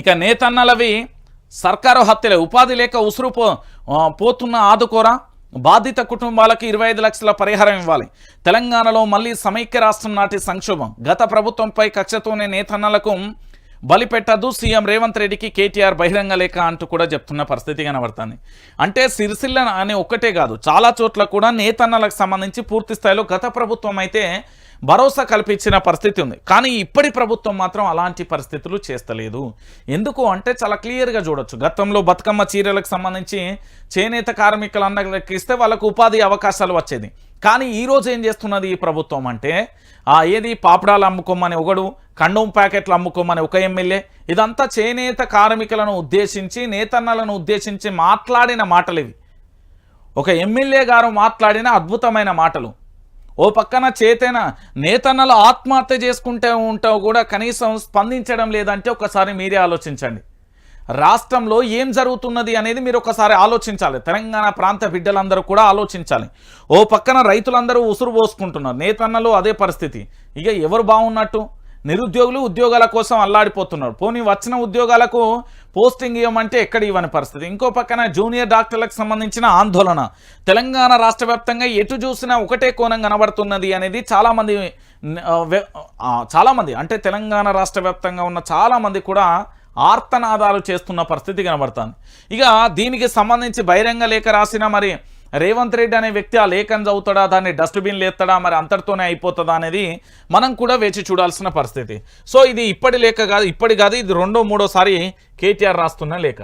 ఇక నేతన్నలవి సర్కారు హత్యలే. ఉపాధి లేక ఉసురు పో పోతున్న ఆదుకోరా? బాధిత కుటుంబాలకు ఇరవై ఐదు లక్షల పరిహారం ఇవ్వాలి. తెలంగాణలో మళ్ళీ సమైక్య రాష్ట్రం నాటి సంక్షోభం. గత ప్రభుత్వంపై కక్షతోనే నేతన్నలకు బలి పెట్టద్దు సీఎం రేవంత్ రెడ్డికి కేటీఆర్ బహిరంగ లేఖ అంటూ కూడా చెప్తున్న పరిస్థితి కనబడుతుంది. అంటే సిరిసిల్ల అనే ఒక్కటే కాదు చాలా చోట్ల కూడా నేతన్నలకు సంబంధించి పూర్తి స్థాయిలో గత ప్రభుత్వం అయితే భరోసా కల్పించిన పరిస్థితి ఉంది. కానీ ఇప్పటి ప్రభుత్వం మాత్రం అలాంటి పరిస్థితులు చేస్తలేదు. ఎందుకు అంటే చాలా క్లియర్గా చూడొచ్చు. గతంలో బతుకమ్మ చీరలకు సంబంధించి చేనేత కార్మికులందరికి ఇస్తే వాళ్ళకు ఉపాధి అవకాశాలు వచ్చేది. కానీ ఈరోజు ఏం చేస్తున్నది ఈ ప్రభుత్వం అంటే ఏది పాపడాలు అమ్ముకోమని ఒకడు కండోమ్ ప్యాకెట్లు అమ్ముకోమని ఒక ఎమ్మెల్యే ఇదంతా చేనేత కార్మికులను ఉద్దేశించి నేతన్నలను ఉద్దేశించి మాట్లాడిన మాటలు ఇవి ఒక ఎమ్మెల్యే గారు మాట్లాడిన అద్భుతమైన మాటలు. ఓ పక్కన చేతైన నేతన్నలు ఆత్మహత్య చేసుకుంటే ఉంటావు కూడా కనీసం స్పందించడం లేదంటే ఒకసారి మీరే ఆలోచించండి. రాష్ట్రంలో ఏం జరుగుతున్నది అనేది మీరు ఒకసారి ఆలోచించాలి. తెలంగాణ ప్రాంత బిడ్డలందరూ కూడా ఆలోచించాలి. ఓ పక్కన రైతులందరూ ఉసురు పోసుకుంటున్నారు. నేతన్నలు అదే పరిస్థితి. ఇక ఎవరు బాగున్నట్టు? నిరుద్యోగులు ఉద్యోగాల కోసం అల్లాడిపోతున్నారు. పోనీ వచ్చిన ఉద్యోగాలకు పోస్టింగ్ ఇవ్వమంటే ఎక్కడ ఇవ్వని పరిస్థితి? ఇంకో పక్కన జూనియర్ డాక్టర్లకు సంబంధించిన ఆందోళన. తెలంగాణ రాష్ట్ర ఎటు చూసినా ఒకటే కోణం కనబడుతున్నది అనేది చాలామంది చాలామంది అంటే తెలంగాణ రాష్ట్ర ఉన్న చాలామంది కూడా ఆర్తనాదాలు చేస్తున్న పరిస్థితి కనబడుతుంది. ఇక దీనికి సంబంధించి బహిరంగ లేఖ రాసిన మరి రేవంత్ రెడ్డి అనే వ్యక్తి ఆ లేఖను చదువుతాడా దాన్ని డస్ట్బిన్లు ఎత్తడా మరి అంతటితోనే అయిపోతుందా అనేది మనం కూడా వేచి చూడాల్సిన పరిస్థితి. సో ఇది ఇప్పటి లేఖ కాదు ఇప్పటి కాదు ఇది రెండో మూడోసారి కేటీఆర్ రాస్తున్న లేఖ.